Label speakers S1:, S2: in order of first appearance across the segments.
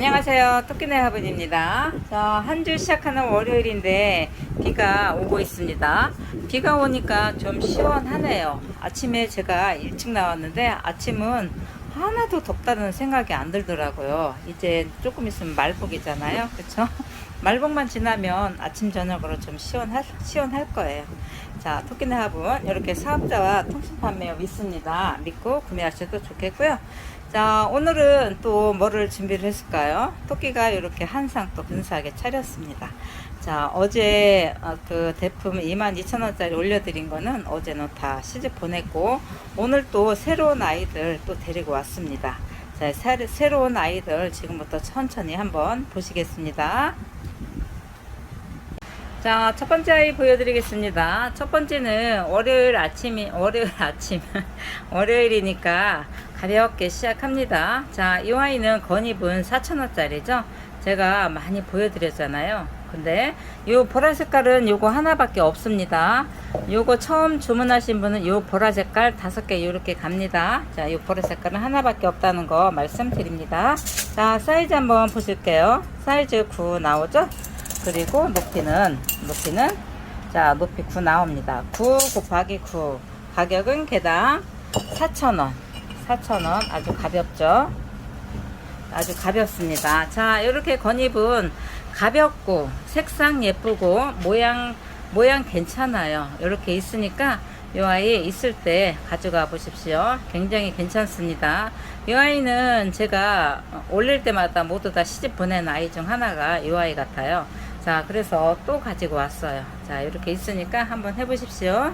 S1: 안녕하세요. 토끼네 화분입니다. 자, 한 주 시작하는 월요일인데 비가 오고 있습니다. 비가 오니까 좀 시원하네요. 아침에 제가 일찍 나왔는데 아침은 하나도 덥다는 생각이 안 들더라고요. 이제 조금 있으면 말복이잖아요. 그쵸? 말복만 지나면 아침, 저녁으로 좀 시원할, 시원할 거예요. 자, 토끼네 화분. 이렇게 사업자와 통신 판매업 있습니다. 믿고 구매하셔도 좋겠고요. 자 오늘은 또 뭐를 준비를 했을까요 토끼가 이렇게 한 상 또 근사하게 차렸습니다 자 어제 어, 그 대품 22,000원짜리 올려드린 거는 어제는 다 시집 보냈고 오늘 또 새로운 아이들 또 데리고 왔습니다 자 새, 새로운 아이들 지금부터 천천히 한번 보시겠습니다 자, 첫 번째 아이 보여드리겠습니다. 첫 번째는 월요일 아침이, 월요일 아침, 월요일이니까 가볍게 시작합니다. 자, 이 와인은 건입은 4,000원짜리죠. 제가 많이 보여드렸잖아요. 근데 이 보라 색깔은 요거 하나밖에 없습니다. 요거 처음 주문하신 분은 요 보라 색깔 다섯 개이렇게 갑니다. 자, 요 보라 색깔은 하나밖에 없다는 거 말씀드립니다. 자, 사이즈 한번 보실게요. 사이즈 9 나오죠? 그리고 높이는 높이는 자, 높이 9 나옵니다. 9 곱하기 9. 가격은 개당 4,000원. 4,000원 아주 가볍죠 아주 가볍습니다 자 이렇게 건잎은 가볍고 색상 예쁘고 모양 모양 괜찮아요 이렇게 있으니까 이 아이 있을 때 가져가 보십시오 굉장히 괜찮습니다 이 아이는 제가 올릴 때마다 모두 다 시집 보낸 아이 중 하나가 이 아이 같아요 자 그래서 또 가지고 왔어요 자 이렇게 있으니까 한번 해보십시오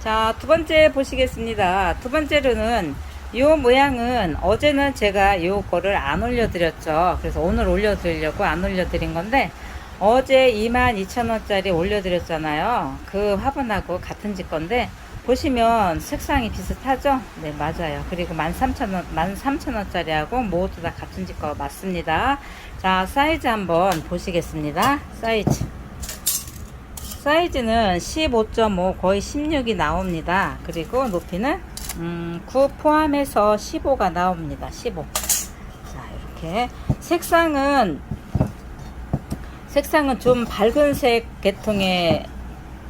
S1: 자, 두 번째 보시겠습니다. 두 번째로는 이 모양은 어제는 제가 요거를 안 올려드렸죠. 그래서 오늘 올려드리려고 안 올려드린 건데 어제 22,000원짜리 올려드렸잖아요. 그 화분하고 같은 집 건데 보시면 색상이 비슷하죠? 네, 맞아요. 그리고 13,000원, 13,000원짜리하고 모두 다 같은 집 거 맞습니다. 자, 사이즈 한번 보시겠습니다. 사이즈. 사이즈는 15.5 거의 16이 나옵니다. 그리고 높이는 음, 9 포함해서 15가 나옵니다. 15. 자, 이렇게. 색상은, 색상은 좀 밝은색 계통의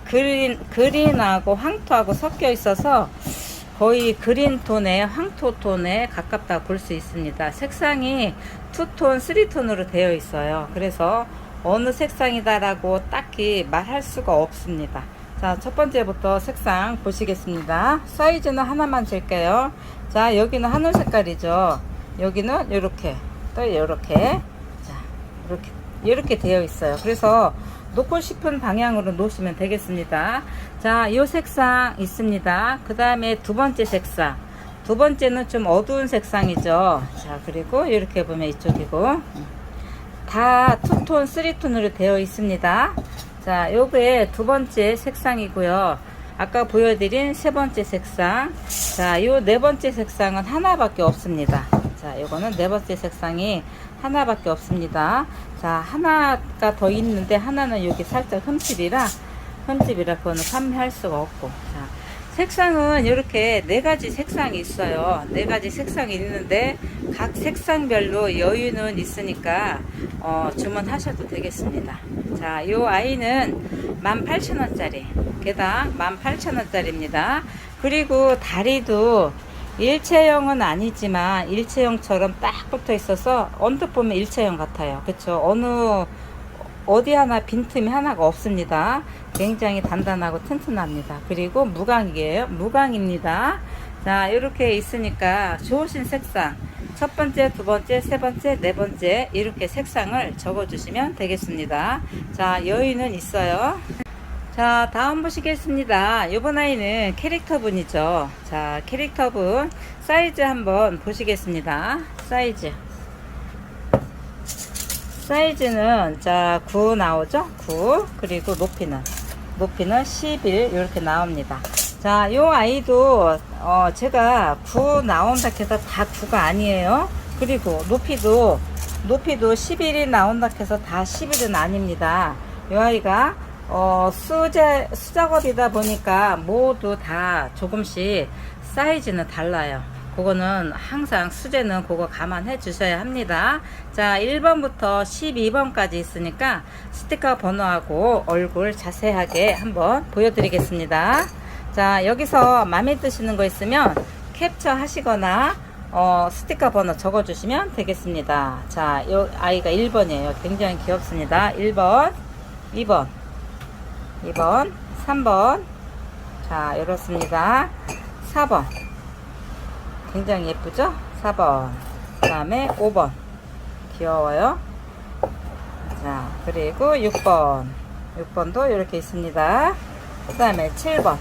S1: 그린, 그린하고 황토하고 섞여 있어서 거의 그린톤에 황토톤에 가깝다 볼 수 있습니다. 색상이 투톤, 쓰리톤으로 되어 있어요. 그래서 어느 색상이다라고 딱히 말할 수가 없습니다. 자, 첫 번째부터 색상 보시겠습니다. 사이즈는 하나만 줄게요. 자, 여기는 하늘 색깔이죠. 여기는 이렇게, 또 이렇게. 자, 이렇게, 이렇게 되어 있어요. 그래서 놓고 싶은 방향으로 놓으시면 되겠습니다. 자, 요 색상 있습니다. 그 다음에 두 번째 색상. 두 번째는 좀 어두운 색상이죠. 자, 그리고 이렇게 보면 이쪽이고. 다 투톤, 쓰리톤으로 되어 있습니다. 자, 요게 두 번째 색상이고요. 아까 보여드린 세 번째 색상. 자, 요 네 번째 색상은 하나밖에 없습니다. 자, 요거는 네 번째 색상이 하나밖에 없습니다. 자, 하나가 더 있는데 하나는 여기 살짝 흠집이라 흠집이라 그거는 판매할 수가 없고. 자, 색상은 이렇게 네 가지 색상이 있어요. 네 가지 색상이 있는데 각 색상별로 여유는 있으니까 어, 주문하셔도 되겠습니다. 자, 이 아이는 18,000원짜리 개당 18,000원짜리입니다. 그리고 다리도 일체형은 아니지만 일체형처럼 딱 붙어 있어서 언뜻 보면 일체형 같아요. 그렇죠? 어느 어디 하나 빈틈이 하나가 없습니다. 굉장히 단단하고 튼튼합니다. 그리고 무광이에요. 무광입니다. 자, 이렇게 있으니까 좋으신 색상 첫 번째, 두 번째, 세 번째, 네 번째 이렇게 색상을 적어주시면 되겠습니다. 자, 여유는 있어요. 자, 다음 보시겠습니다. 이번 아이는 캐릭터분이죠. 자, 캐릭터분 사이즈 한번 보시겠습니다. 사이즈. 사이즈는 자, 9 나오죠? 9. 그리고 높이는 높이는 11 이렇게 나옵니다. 자, 요 아이도 어, 제가 9 나온다 해서 다 9가 아니에요. 그리고 높이도 높이도 11이 나온다 해서 다 11은 아닙니다. 이 아이가 어, 수제, 수작업이다 보니까 모두 다 조금씩 사이즈는 달라요. 그거는 항상 수제는 그거 감안해 주셔야 합니다. 자, 1번부터 12번까지 있으니까 스티커 번호하고 얼굴 자세하게 한번 보여드리겠습니다. 자, 여기서 마음에 드시는 거 있으면 캡처 하시거나 어, 스티커 번호 적어주시면 되겠습니다. 자, 요 아이가 1번이에요. 굉장히 귀엽습니다. 1번, 2번, 2번, 3번. 자, 이렇습니다. 4번. 굉장히 예쁘죠? 4번 그 다음에 5번 귀여워요 자 그리고 6번 6번도 이렇게 있습니다 그 다음에 7번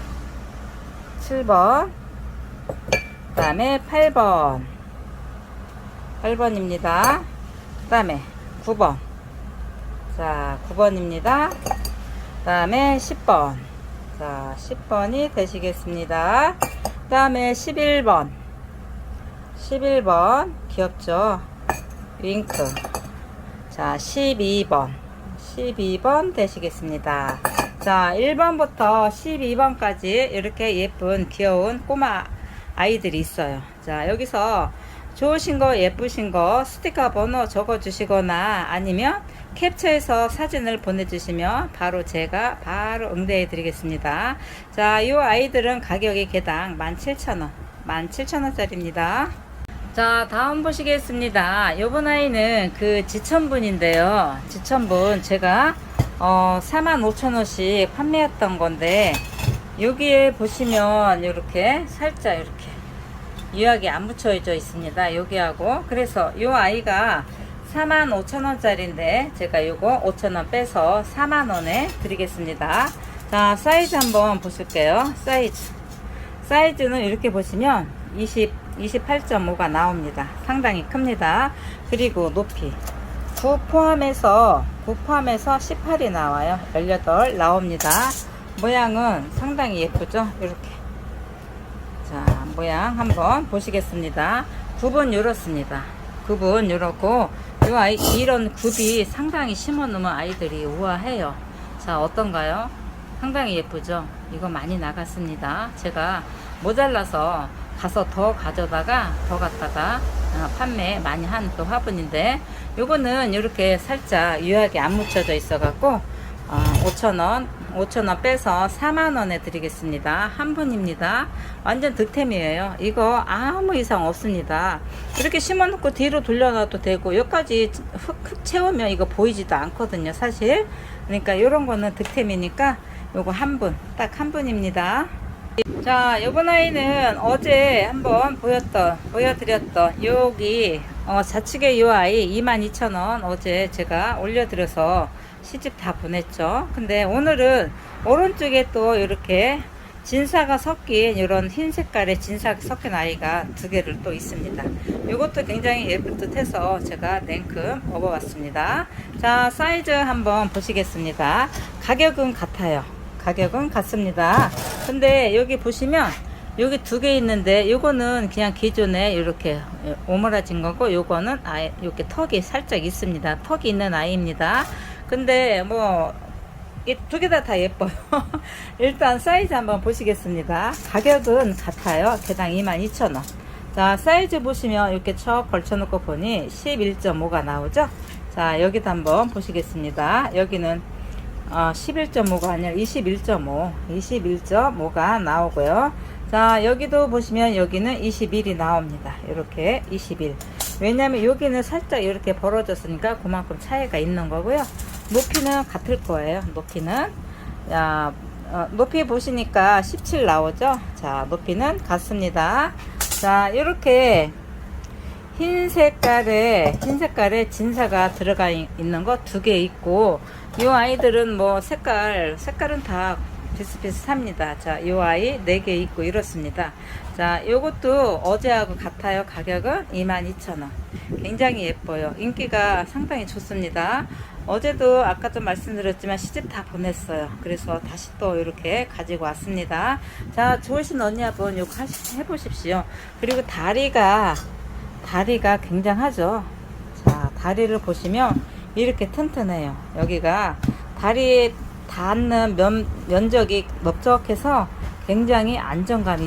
S1: 7번 그 다음에 8번 8번입니다 그 다음에 9번 자 9번입니다 그 다음에 10번 자 10번이 되시겠습니다 그 다음에 11번 11번 귀엽죠? 윙크 자 12번 12번 되시겠습니다 자 1번부터 12번까지 이렇게 예쁜 귀여운 꼬마 아이들이 있어요 자 여기서 좋으신 거 예쁘신 거 스티커 번호 적어 주시거나 아니면 캡처해서 사진을 보내주시면 바로 제가 바로 응대해 드리겠습니다 자이 아이들은 가격이 개당 17,000원 17,000원짜리입니다 자 다음 보시겠습니다 요번 아이는 그 지천분인데요 지천분 제가 어 45,000원씩 판매했던 건데 여기에 보시면 이렇게 살짝 이렇게 유약이 안 붙여져 있습니다 여기하고 그래서 요 아이가 45,000원짜리인데 제가 요거 5,000원 빼서 4만원에 드리겠습니다 자 사이즈 한번 보실게요 사이즈 사이즈는 이렇게 보시면 20 28.5가 나옵니다. 상당히 큽니다. 그리고 높이 9 포함해서 9 포함해서 18이 나와요. 18 나옵니다. 모양은 상당히 예쁘죠? 이렇게 자 모양 한번 보시겠습니다. 굽은 이렇습니다. 굽은 이렇고 요 아이, 이런 굽이 상당히 심어 놓으면 아이들이 우아해요. 자 어떤가요? 상당히 예쁘죠? 이거 많이 나갔습니다. 제가 모자라서 가서 더 가져다가 더 갖다가 어, 판매 많이 한 또 화분인데 요거는 이렇게 살짝 유약이 안 묻혀져 있어 갖고 5천원5천원 어, 빼서 4만원에 드리겠습니다 한 분입니다 완전 득템이에요 이거 아무 이상 없습니다 이렇게 심어놓고 뒤로 돌려놔도 되고 여기까지 흙, 채우면 이거 보이지도 않거든요 사실 그러니까 이런 거는 득템이니까 요거 한 분 딱 한 분입니다 자, 요번 아이는 어제 한번 보였던, 보여드렸던 여기 어, 좌측의 요 아이 22,000원 어제 제가 올려드려서 시집 다 보냈죠. 근데 오늘은 오른쪽에 또 이렇게 진사가 섞인 이런 흰 색깔의 진사가 섞인 아이가 두 개를 또 있습니다. 이것도 굉장히 예쁠 듯 해서 제가 냉큼 먹어봤습니다 자, 사이즈 한번 보시겠습니다. 가격은 같아요. 가격은 같습니다. 근데 여기 보시면 여기 두 개 있는데 요거는 그냥 기존에 이렇게 오므라진 거고 요거는 아예 이렇게 턱이 살짝 있습니다. 턱이 있는 아이입니다. 근데 뭐 이 두 개 다다 다 예뻐요. 일단 사이즈 한번 보시겠습니다. 가격은 같아요. 개당 22,000원. 자, 사이즈 보시면 이렇게 척 걸쳐놓고 보니 11.5가 나오죠? 자, 여기도 한번 보시겠습니다. 여기는 어, 아, 11.5가 아니라 21.5 21.5가 나오고요 자 여기도 보시면 여기는 21이 나옵니다 이렇게 21 왜냐면 하 여기는 살짝 이렇게 벌어졌으니까 그만큼 차이가 있는 거고요 높이는 같을 거예요 높이는 야, 어, 높이 보시니까 17 나오죠 자 높이는 같습니다 자 이렇게 흰 색깔에 흰 색깔에 진사가 들어가 있는 거 두 개 있고 이 아이들은 뭐 색깔 색깔은 다 비슷비슷합니다. 자, 요 아이 네 개 있고 이렇습니다. 자, 요것도 어제하고 같아요. 가격은 22,000원. 굉장히 예뻐요. 인기가 상당히 좋습니다. 어제도 아까 좀 말씀드렸지만 시집 다 보냈어요. 그래서 다시 또 이렇게 가지고 왔습니다. 자, 좋으신 언니 한번 요거 해보십시오. 그리고 다리가 다리가 굉장하죠 자 다리를 보시면 이렇게 튼튼해요 여기가 다리에 닿는 면, 면적이 넓적해서 굉장히 안정감이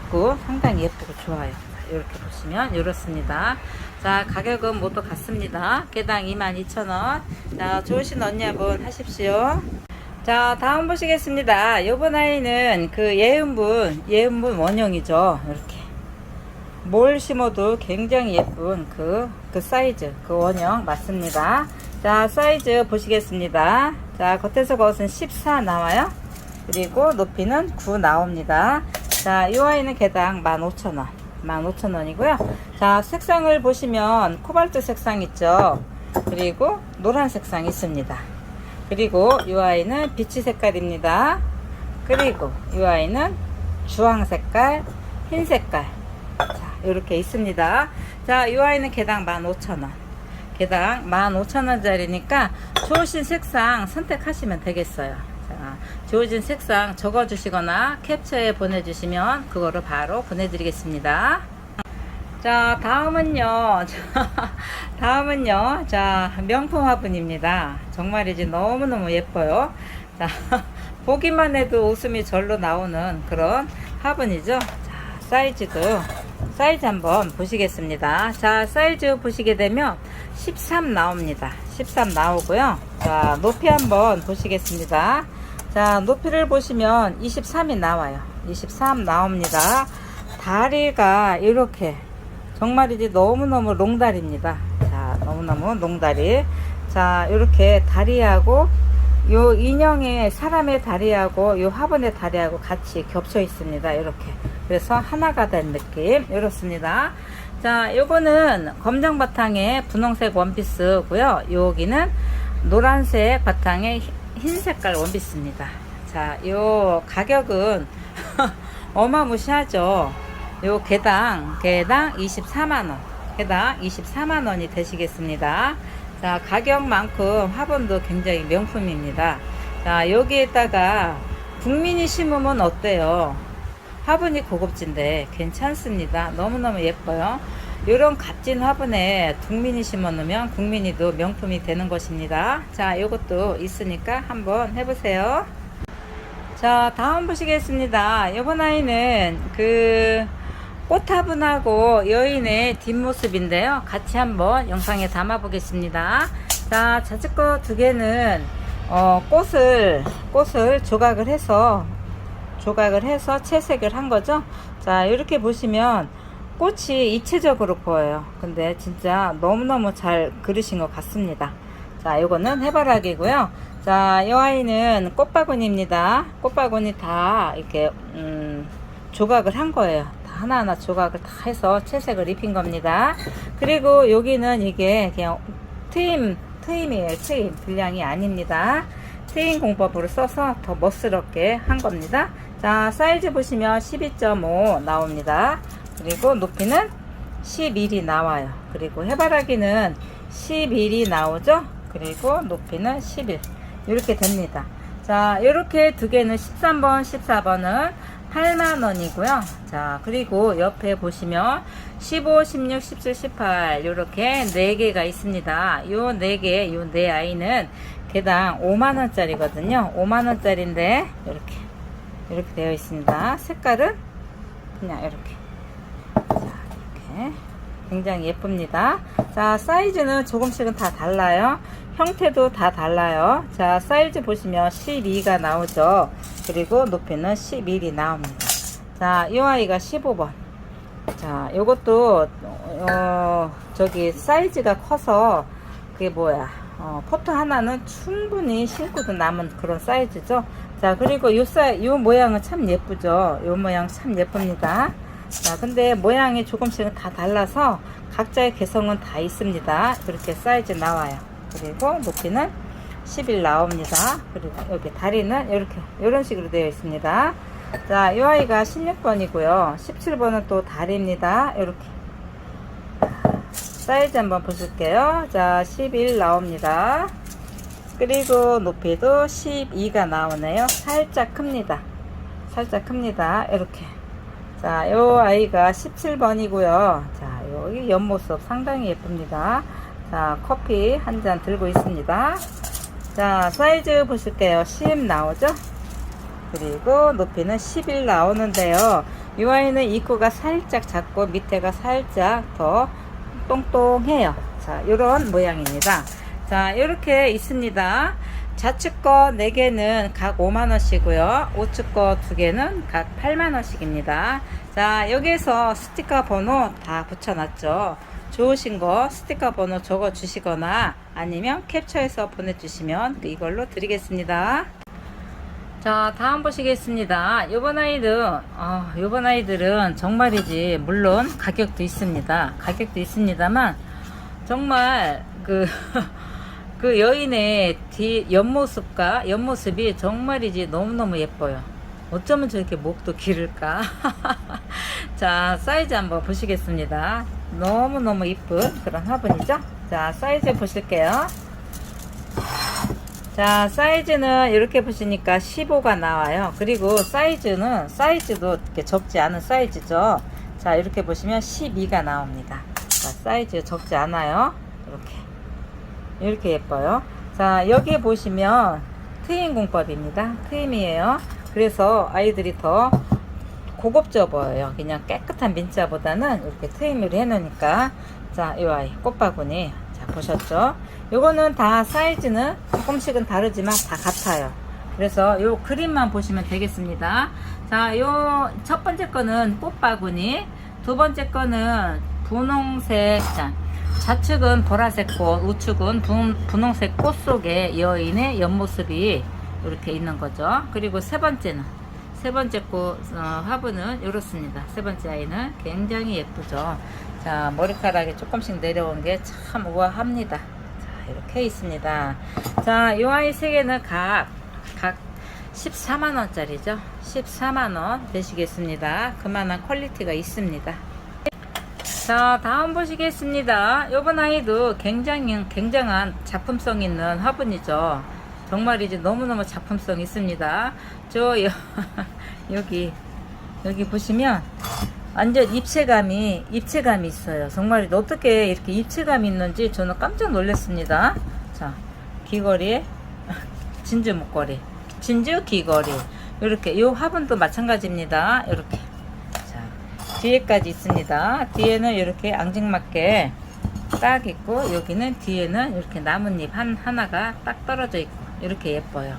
S1: 있고 상당히 예쁘고 좋아요 이렇게 보시면 이렇습니다 자 가격은 모두 뭐 같습니다 개당 22,000원 자 좋으신 언니 분 하십시오 자 다음 보시겠습니다 요번 아이는 그예은분예은분 원형이죠 이렇게 뭘 심어도 굉장히 예쁜 그, 그 사이즈, 그 원형 맞습니다. 자, 사이즈 보시겠습니다. 자, 겉에서 겉은 14 나와요. 그리고 높이는 9 나옵니다. 자, 이 아이는 개당 15,000원. 15,000원이고요. 자, 색상을 보시면 코발트 색상 있죠. 그리고 노란 색상 있습니다. 그리고 이 아이는 비치 색깔입니다. 그리고 이 아이는 주황 색깔, 흰 색깔. 자, 이렇게 있습니다. 자, 이 아이는 개당 15,000원. 개당 15,000원짜리니까 주어진 색상 선택하시면 되겠어요. 자, 주어진 색상 적어주시거나 캡처에 보내주시면 그거를 바로 보내드리겠습니다. 자, 다음은요. 다음은요. 자, 명품 화분입니다. 정말이지 너무너무 예뻐요. 자, 보기만 해도 웃음이 절로 나오는 그런 화분이죠. 자, 사이즈도 사이즈 한번 보시겠습니다. 자, 사이즈 보시게 되면 13 나옵니다. 13 나오고요. 자, 높이 한번 보시겠습니다. 자, 높이를 보시면 23이 나와요. 23 나옵니다. 다리가 이렇게 정말 이제 너무너무 롱다리입니다. 자, 너무너무 롱다리. 자, 이렇게 다리하고 요 인형의 사람의 다리하고 요 화분의 다리하고 같이 겹쳐 있습니다. 이렇게. 그래서 하나가 된 느낌 이렇습니다 자 요거는 검정 바탕에 분홍색 원피스고요 여기는 노란색 바탕에 흰 색깔 원피스입니다 자요 가격은 어마무시하죠 요 개당 개당 24만원 개당 24만원이 되시겠습니다 자 가격만큼 화분도 굉장히 명품입니다 자 여기에다가 국민이 심으면 어때요 화분이 고급진데 괜찮습니다. 너무너무 예뻐요. 이런 값진 화분에 국민이 심어놓으면 국민이도 명품이 되는 것입니다. 자, 이것도 있으니까 한번 해보세요. 자, 다음 보시겠습니다. 이번 아이는 그 꽃화분하고 여인의 뒷모습인데요. 같이 한번 영상에 담아 보겠습니다. 자, 자측거 두 개는 어, 꽃을, 꽃을 조각을 해서 조각을 해서 채색을 한 거죠. 자, 이렇게 보시면 꽃이 입체적으로 보여요. 근데 진짜 너무너무 잘 그리신 것 같습니다. 자, 이거는 해바라기고요. 자, 이 아이는 꽃바구니입니다. 꽃바구니 다 이렇게 음, 조각을 한 거예요. 다 하나하나 조각을 다 해서 채색을 입힌 겁니다. 그리고 여기는 이게 그냥 트임 트임이에요. 트임 분량이 아닙니다. 트임 공법으로 써서 더 멋스럽게 한 겁니다. 자 사이즈 보시면 12.5 나옵니다 그리고 높이는 11이 나와요 그리고 해바라기는 11이 나오죠 그리고 높이는 11 이렇게 됩니다 자 이렇게 두 개는 13번 14번은 8만원이고요 자 그리고 옆에 보시면 15 16 17 18 이렇게 네개가 있습니다 요 네개요 네아이는 개당 5만원짜리거든요 5만원짜리인데 이렇게 이렇게 되어 있습니다. 색깔은 그냥 이렇게. 자, 이렇게. 굉장히 예쁩니다. 자, 사이즈는 조금씩은 다 달라요. 형태도 다 달라요. 자, 사이즈 보시면 12가 나오죠. 그리고 높이는 11이 나옵니다. 자, 이 아이가 15번. 자, 요것도, 어, 저기, 사이즈가 커서, 그게 뭐야. 어, 포트 하나는 충분히 신고도 남은 그런 사이즈죠. 자 그리고 요, 사이, 요 모양은 참 예쁘죠 요 모양 참 예쁩니다 자 근데 모양이 조금씩은 다 달라서 각자의 개성은 다 있습니다 그렇게 사이즈 나와요 그리고 높이는 10일 나옵니다 그리고 여기 다리는 이렇게 이런 식으로 되어 있습니다 자이 아이가 16번이고요 17번은 또 다리입니다 이렇게 사이즈 한번 보실게요 자11 나옵니다 그리고 높이도 12가 나오네요. 살짝 큽니다. 살짝 큽니다. 이렇게. 자, 요 아이가 17번이고요. 자, 여기 옆모습 상당히 예쁩니다. 자, 커피 한 잔 들고 있습니다. 자, 사이즈 보실게요. 10 나오죠? 그리고 높이는 11 나오는데요. 이 아이는 입구가 살짝 작고 밑에가 살짝 더 똥똥해요. 자, 요런 모양입니다. 자 이렇게 있습니다 좌측 거 4개는 각 5만원씩이고요 우측 거 2개는 각 8만원씩입니다 자 여기에서 스티커 번호 다 붙여놨죠 좋으신 거 스티커 번호 적어 주시거나 아니면 캡처해서 보내주시면 그 이걸로 드리겠습니다 자 다음 보시겠습니다 요번 아이들 어, 요번 아이들은 정말이지 물론 가격도 있습니다 가격도 있습니다만 정말 그 그 여인의 뒤 옆모습과 옆모습이 정말이지 너무너무 예뻐요. 어쩌면 저렇게 목도 길을까? 자, 사이즈 한번 보시겠습니다. 너무너무 이쁜 그런 화분이죠? 자, 사이즈 보실게요. 자, 사이즈는 이렇게 보시니까 15가 나와요. 그리고 사이즈는, 사이즈도 이렇게 적지 않은 사이즈죠? 자, 이렇게 보시면 12가 나옵니다. 자, 사이즈 적지 않아요. 이렇게. 이렇게 예뻐요. 자, 여기에 보시면 트임 공법입니다. 트임이에요. 그래서 아이들이 더 고급져 보여요. 그냥 깨끗한 민자보다는 이렇게 트임으로 해놓으니까 자, 이 아이 꽃바구니 자 보셨죠? 요거는 다 사이즈는 조금씩은 다르지만 다 같아요. 그래서 요 그림만 보시면 되겠습니다. 자, 요 첫 번째 거는 꽃바구니, 두 번째 거는 분홍색 잔. 좌측은 보라색 꽃, 우측은 분, 분홍색 꽃 속에 여인의 옆모습이 이렇게 있는 거죠. 그리고 세 번째는 세 번째 꽃 어, 화분은 이렇습니다. 세 번째 아이는 굉장히 예쁘죠. 자 머리카락이 조금씩 내려온 게 참 우아합니다. 자 이렇게 있습니다. 자 이 아이 세 개는 각각 각 14만원짜리죠. 14만원 되시겠습니다. 그만한 퀄리티가 있습니다. 자 다음 보시겠습니다 요번 아이도 굉장히 굉장한 작품성 있는 화분이죠 정말 이제 너무너무 작품성 있습니다 저 여, 여기 여기 보시면 완전 입체감이 입체감이 있어요 정말 어떻게 이렇게 입체감이 있는지 저는 깜짝 놀랐습니다 자귀걸이 진주 목걸이 진주 귀걸이 이렇게 이 화분도 마찬가지입니다 이렇게 뒤에까지 있습니다. 뒤에는 이렇게 앙증맞게 딱 있고 여기는 뒤에는 이렇게 나뭇잎 한 하나가 딱 떨어져 있고 이렇게 예뻐요.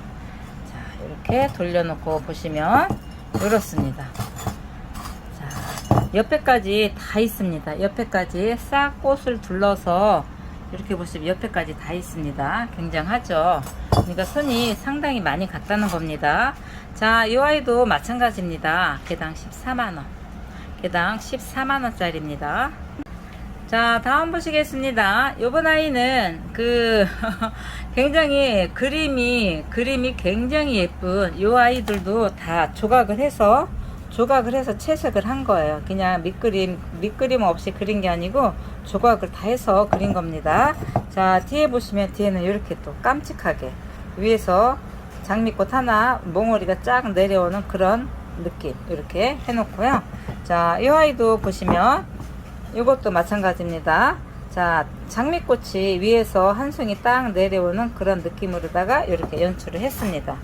S1: 자 이렇게 돌려놓고 보시면 이렇습니다. 자 옆에까지 다 있습니다. 옆에까지 싹 꽃을 둘러서 이렇게 보시면 옆에까지 다 있습니다. 굉장하죠. 그러니까 손이 상당히 많이 갔다는 겁니다. 자, 이 아이도 마찬가지입니다. 개당 14만원. 개당 14만원짜리입니다 자 다음 보시겠습니다 요번 아이는 그 굉장히 그림이 그림이 굉장히 예쁜 요 아이들도 다 조각을 해서 조각을 해서 채색을 한 거예요 그냥 밑그림 밑그림 없이 그린 게 아니고 조각을 다 해서 그린 겁니다 자 뒤에 보시면 뒤에는 이렇게 또 깜찍하게 위에서 장미꽃 하나 몽우리가 쫙 내려오는 그런 느낌 이렇게 해놓고요. 자, 이 아이도 보시면 이것도 마찬가지입니다. 자, 장미꽃이 위에서 한 송이 딱 내려오는 그런 느낌으로다가 이렇게 연출을 했습니다.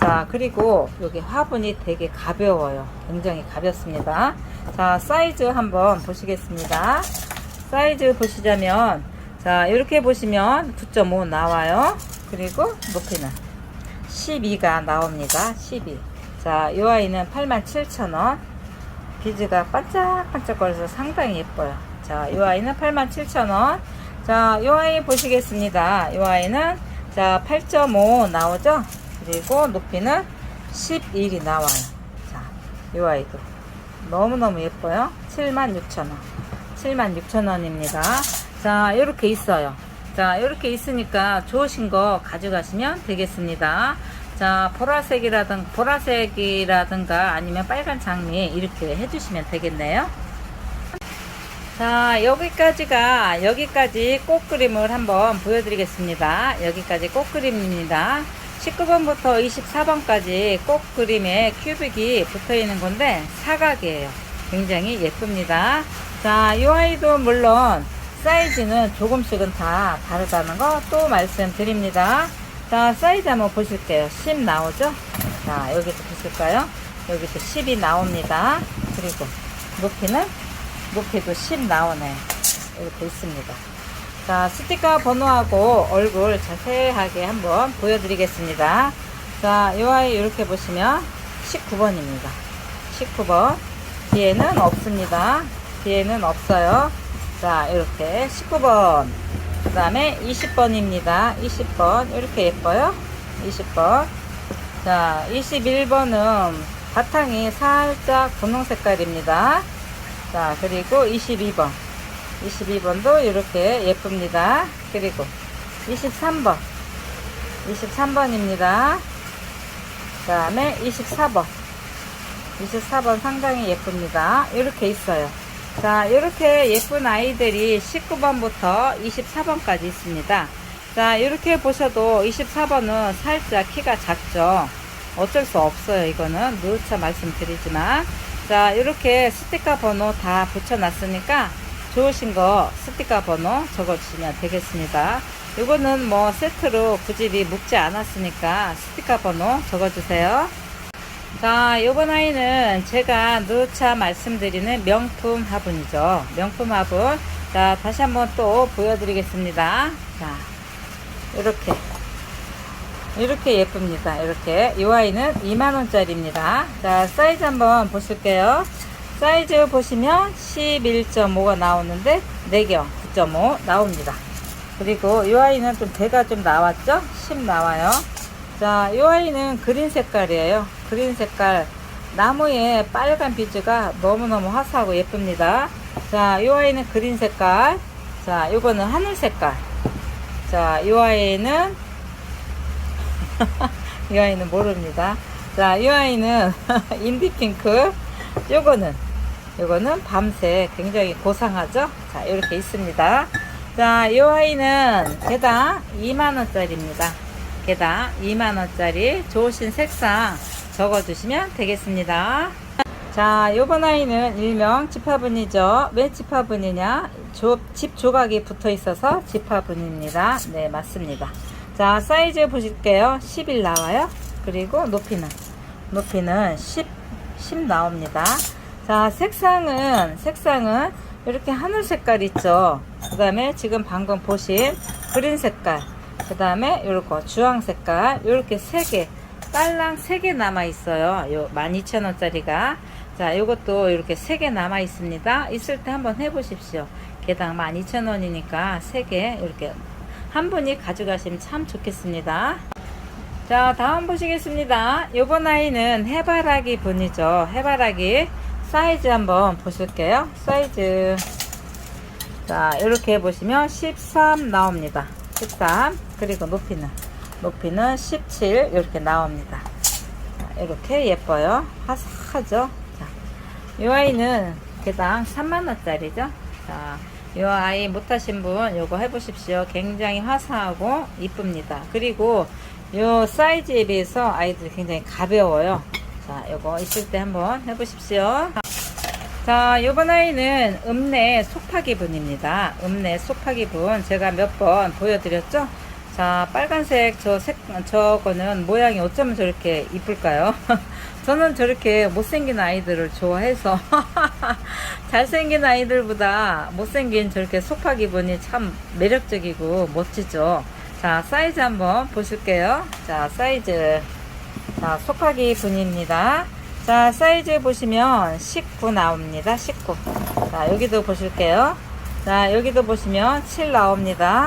S1: 자, 그리고 여기 화분이 되게 가벼워요. 굉장히 가볍습니다. 자, 사이즈 한번 보시겠습니다. 사이즈 보시자면, 자, 이렇게 보시면 9.5 나와요. 그리고 높이는 12가 나옵니다. 12. 자, 요 아이는 87,000원. 비즈가 반짝반짝거려서 상당히 예뻐요. 자, 요 아이는 87,000원. 자, 요 아이 보시겠습니다. 요 아이는 자, 8.5 나오죠? 그리고 높이는 11이 나와요. 자, 요 아이도 너무너무 예뻐요. 76,000원. 76,000원입니다. 자, 요렇게 있어요. 자, 요렇게 있으니까 좋으신 거 가져가시면 되겠습니다. 자 보라색이라든 보라색이라든가 아니면 빨간 장미 이렇게 해주시면 되겠네요 자 여기까지가 여기까지 꽃그림을 한번 보여드리겠습니다 여기까지 꽃그림입니다 19번부터 24번까지 꽃그림에 큐빅이 붙어 있는 건데 사각이에요 굉장히 예쁩니다 자 이 아이도 물론 사이즈는 조금씩은 다 다르다는 거 또 말씀드립니다 자, 사이즈 한번 보실게요. 10 나오죠? 자, 여기서 보실까요? 여기서 10이 나옵니다. 그리고 높이는? 높이도 10 나오네. 이렇게 있습니다. 자, 스티커 번호하고 얼굴 자세하게 한번 보여드리겠습니다. 자, 이 아이 이렇게 보시면 19번입니다. 19번. 뒤에는 없습니다. 뒤에는 없어요. 자, 이렇게 19번. 그 다음에 20번입니다 20번 이렇게 예뻐요 20번 자 21번은 바탕이 살짝 분홍 색깔입니다 자 그리고 22번 22번도 이렇게 예쁩니다 그리고 23번 23번입니다 그 다음에 24번 24번 상당히 예쁩니다 이렇게 있어요 자 이렇게 예쁜 아이들이 19번부터 24번까지 있습니다 자 이렇게 보셔도 24번은 살짝 키가 작죠 어쩔 수 없어요 이거는 누차 말씀드리지만 자 이렇게 스티커 번호 다 붙여놨으니까 좋으신 거 스티커 번호 적어주시면 되겠습니다 이거는 뭐 세트로 굳이 묶지 않았으니까 스티커 번호 적어주세요 자, 요번 아이는 제가 누차 말씀드리는 명품 화분이죠. 명품 화분. 자, 다시 한번 또 보여드리겠습니다. 자, 이렇게. 이렇게 예쁩니다. 이렇게. 이 아이는 2만원짜리입니다. 자, 사이즈 한번 보실게요. 사이즈 보시면 11.5가 나오는데, 4경 9.5 나옵니다. 그리고 이 아이는 좀 배가 좀 나왔죠? 10 나와요. 자, 이 아이는 그린 색깔이에요. 그린 색깔. 나무에 빨간 비즈가 너무너무 화사하고 예쁩니다. 자, 이 아이는 그린 색깔. 자, 이거는 하늘 색깔. 자, 이 아이는 이 아이는 모릅니다. 자, 이 아이는 인디핑크. 요거는 요거는 밤새 굉장히 고상하죠. 자, 이렇게 있습니다. 자, 이 아이는 개당 2만 원짜리입니다. 개당 2만원짜리 좋으신 색상 적어주시면 되겠습니다. 자, 요번 아이는 일명 집화분이죠. 왜 집화분이냐? 조, 집 조각이 붙어 있어서 집화분입니다. 네, 맞습니다. 자, 사이즈 보실게요. 10일 나와요. 그리고 높이는, 높이는 10, 10 나옵니다. 자, 색상은, 색상은 이렇게 하늘 색깔 있죠. 그 다음에 지금 방금 보신 그린 색깔, 그 다음에 요렇게 주황 색깔 요렇게 3개 딸랑 3개 남아 있어요 요 12,000원짜리가 자 요것도 이렇게 3개 남아 있습니다 있을 때 한번 해 보십시오 개당 12,000원이니까 3개 이렇게 한 분이 가져가시면 참 좋겠습니다 자 다음 보시겠습니다 요번 아이는 해바라기 분이죠 해바라기 사이즈 한번 보실게요 사이즈 자 이렇게 보시면 13 나옵니다 13 그리고 높이는 높이는 17 이렇게 나옵니다. 이렇게 예뻐요. 화사하죠. 자, 이 아이는 개당 3만원짜리죠. 자, 이 아이 못하신 분 요거 해보십시오. 굉장히 화사하고 이쁩니다. 그리고 이 사이즈에 비해서 아이들이 굉장히 가벼워요. 자, 요거 있을 때 한번 해보십시오. 자, 요번 아이는 읍내 소파기분입니다. 읍내 소파기분 제가 몇 번 보여드렸죠? 자 빨간색 저색 저거는 모양이 어쩌면 저렇게 이쁠까요 저는 저렇게 못생긴 아이들을 좋아해서 잘생긴 아이들보다 못생긴 저렇게 소파 기분이 참 매력적이고 멋지죠 자 사이즈 한번 보실게요 자 사이즈 자 소파기 분입니다 자 사이즈 보시면 19 나옵니다 19자 여기도 보실게요 자 여기도 보시면 7 나옵니다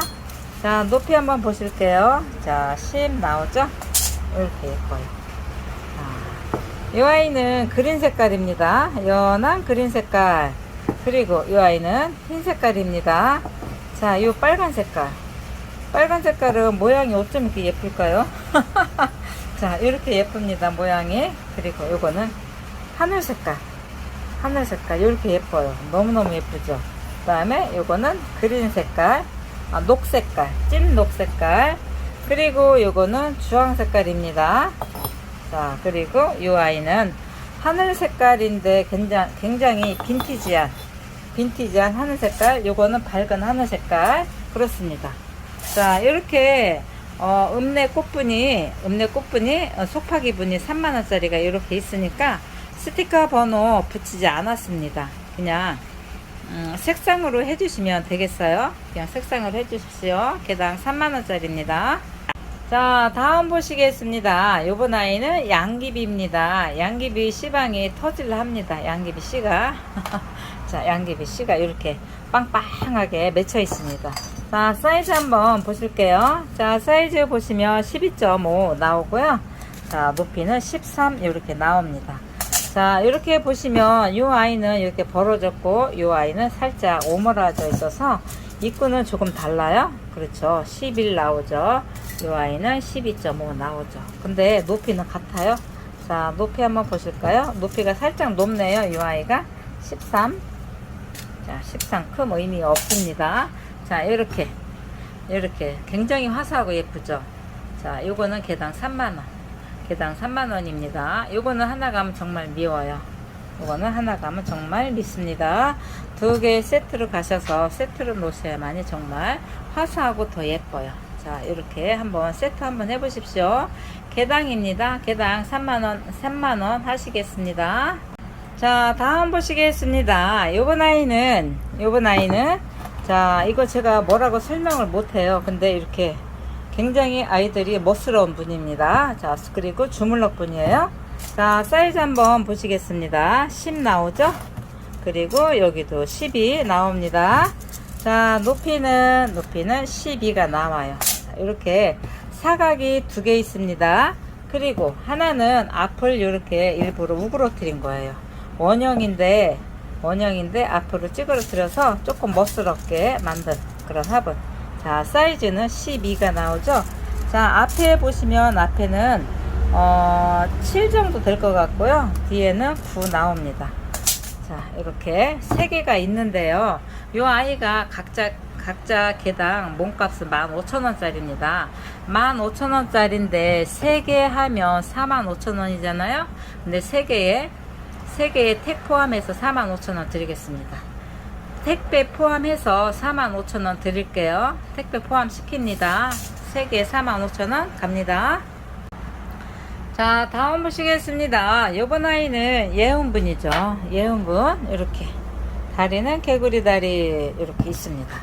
S1: 자, 높이 한번 보실게요. 자, 심 나오죠? 이렇게 예뻐요. 자, 이 아이는 그린 색깔입니다. 연한 그린 색깔. 그리고 이 아이는 흰 색깔입니다. 자, 이 빨간 색깔. 빨간 색깔은 모양이 어쩜 이렇게 예쁠까요? 자, 이렇게 예쁩니다. 모양이. 그리고 이거는 하늘 색깔. 하늘 색깔. 이렇게 예뻐요. 너무너무 예쁘죠? 그 다음에 이거는 그린 색깔. 아, 녹색깔, 찐 녹색깔. 그리고 요거는 주황 색깔입니다. 자, 그리고 요 아이는 하늘 색깔인데 굉장히, 굉장히 빈티지한, 빈티지한 하늘 색깔. 요거는 밝은 하늘 색깔. 그렇습니다. 자, 이렇게 어, 읍내 꽃분이, 읍내 꽃분이, 어, 속파기 분이 3만원짜리가 이렇게 있으니까 스티커 번호 붙이지 않았습니다. 그냥 음, 색상으로 해주시면 되겠어요. 그냥 색상으로 해주십시오. 개당 3만원짜리입니다. 자, 다음 보시겠습니다. 요번 아이는 양귀비입니다. 양귀비 씨방이 터질라 합니다. 양귀비 씨가. 자, 양귀비 씨가 이렇게 빵빵하게 맺혀 있습니다. 자, 사이즈 한번 보실게요. 자, 사이즈 보시면 12.5 나오고요. 자, 높이는 13 이렇게 나옵니다. 자 이렇게 보시면 이 아이는 이렇게 벌어졌고 이 아이는 살짝 오므라져 있어서 입구는 조금 달라요 그렇죠 11 나오죠 이 아이는 12.5 나오죠 근데 높이는 같아요 자 높이 한번 보실까요 높이가 살짝 높네요 이 아이가 13 자, 13큰 의미 없습니다 자 이렇게 이렇게 굉장히 화사하고 예쁘죠 자 요거는 개당 3만원 개당 3만원입니다. 요거는 하나 가면 정말 미워요. 요거는 하나 가면 정말 믿습니다두 개 세트로 가셔서 세트로 놓으셔야만이 정말 화사하고 더 예뻐요. 자, 이렇게 한번 세트 한번 해보십시오. 개당입니다. 개당 3만원, 3만원 하시겠습니다. 자, 다음 보시겠습니다. 요번 아이는, 요번 아이는, 자, 이거 제가 뭐라고 설명을 못해요. 근데 이렇게 굉장히 아이들이 멋스러운 분입니다. 자, 그리고 주물럭 분이에요. 자, 사이즈 한번 보시겠습니다. 10 나오죠? 그리고 여기도 12 나옵니다. 자, 높이는, 높이는 12가 남아요. 이렇게 사각이 두 개 있습니다. 그리고 하나는 앞을 이렇게 일부러 우그러뜨린 거예요. 원형인데, 원형인데 앞으로 찌그러뜨려서 조금 멋스럽게 만든 그런 화분. 자, 사이즈는 12가 나오죠? 자, 앞에 보시면 앞에는 어, 7 정도 될 것 같고요. 뒤에는 9 나옵니다. 자, 이렇게 3개가 있는데요. 이 아이가 각자 각자 개당 몸값은 15,000원짜리입니다. 15,000원짜리인데 3개 하면 45,000원이잖아요. 근데 3개에 3개에 택 포함해서 45,000원 드리겠습니다. 택배 포함해서 45,000원 드릴게요. 택배 포함시킵니다. 3개 45,000원 갑니다. 자, 다음 보시겠습니다. 요번 아이는 예은분이죠. 예은분. 이렇게. 다리는 개구리 다리. 이렇게 있습니다.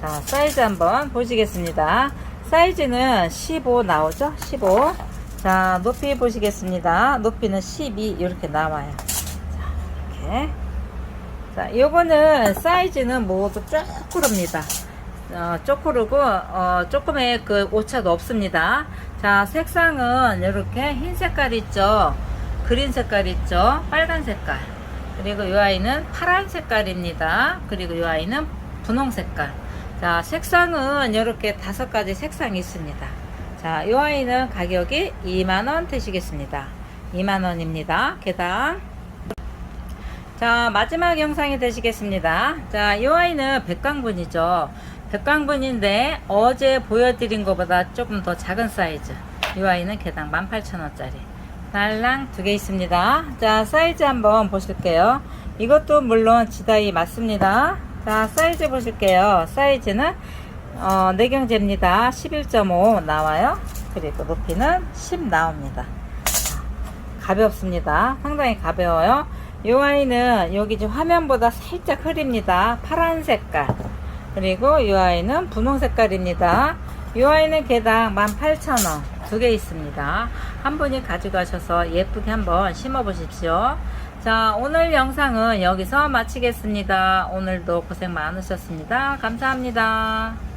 S1: 자, 사이즈 한번 보시겠습니다. 사이즈는 15 나오죠? 15. 자, 높이 보시겠습니다. 높이는 12 이렇게 나와요. 자, 이렇게. 자, 요거는 사이즈는 모두 쪼꾸릅니다. 어, 쪼꾸르고, 어, 조금의 그 오차도 없습니다. 자, 색상은 이렇게 흰 색깔 있죠? 그린 색깔 있죠? 빨간 색깔. 그리고 이 아이는 파란 색깔입니다. 그리고 이 아이는 분홍 색깔. 자, 색상은 이렇게 다섯 가지 색상이 있습니다. 자, 이 아이는 가격이 2만원 되시겠습니다. 2만원입니다. 개당. 자 마지막 영상이 되시겠습니다 자이 아이는 백광분이죠 백광분인데 어제 보여드린 것보다 조금 더 작은 사이즈 이 아이는 개당 18,000원짜리 날랑 두 개 있습니다 자 사이즈 한번 보실게요 이것도 물론 지다이 맞습니다 자 사이즈 보실게요 사이즈는 어, 내경제입니다 11.5 나와요 그리고 높이는 10 나옵니다 가볍습니다 상당히 가벼워요 요 아이는 여기 지금 화면보다 살짝 흐립니다. 파란 색깔. 그리고 요 아이는 분홍 색깔입니다. 요 아이는 개당 18,000원 두 개 있습니다. 한 분이 가져가셔서 예쁘게 한번 심어 보십시오. 자, 오늘 영상은 여기서 마치겠습니다. 오늘도 고생 많으셨습니다. 감사합니다.